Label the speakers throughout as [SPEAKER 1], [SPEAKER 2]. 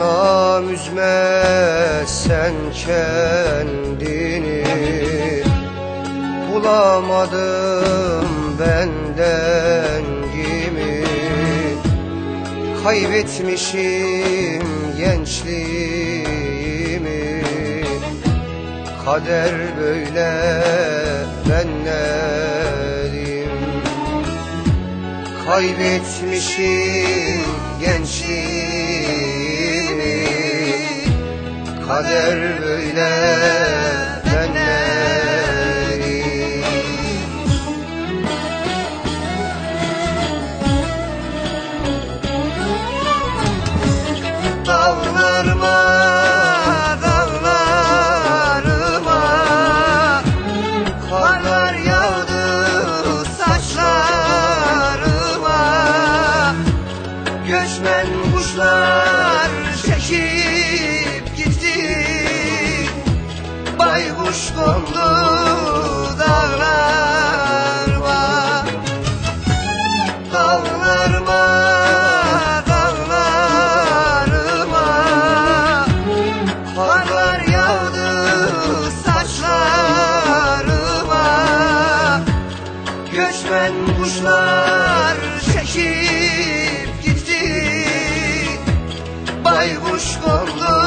[SPEAKER 1] Anam üzme sen kendini. Bulamadım benden gibi Kaybetmişim gençliğimi. Kader böyle ben ne diyeyim Kaybetmişim gençliğimi Kader böyle Göçmen kuşlar çekip gitti. Baykuş kondu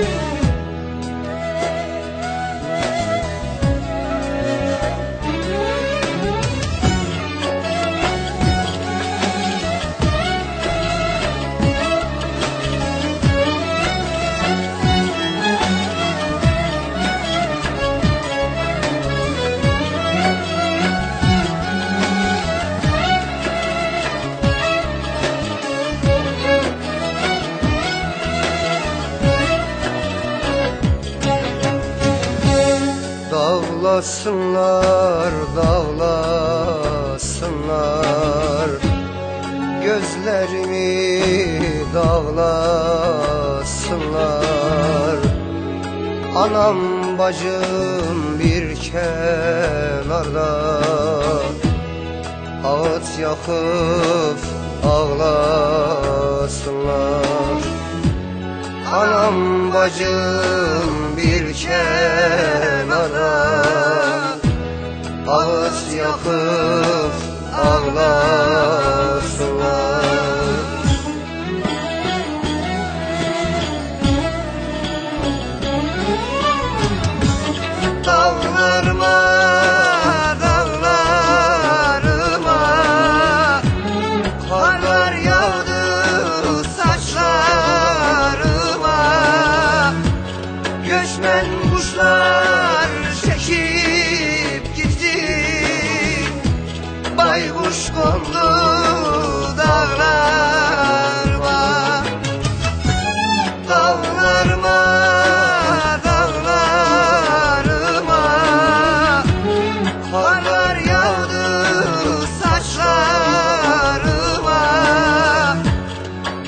[SPEAKER 1] you. Dağlasınlar, dağlasınlar. Gözlerimi dağlasınlar. Anam bacım bir kenarda. Ağıt yakıp ağlasınlar. Anam bacım bir kenara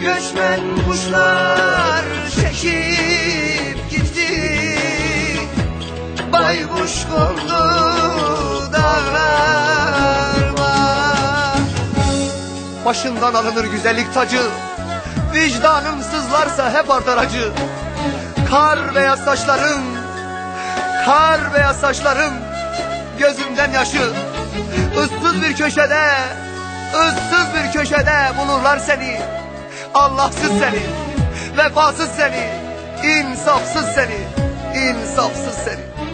[SPEAKER 1] Göçmen kuşlar çekip gitti. Baykuş kondu dağlarıma. Başından alınır güzellik tacı. Vicdanım sızlarsa hep artar acı Kar beyaz saçlarım Kar beyaz saçlarım Gözümden yaşı. Issız bir köşede ıssız bir köşede bulurlar seni. Allahsız seni Vefasız seni insafsız seni insafsız seni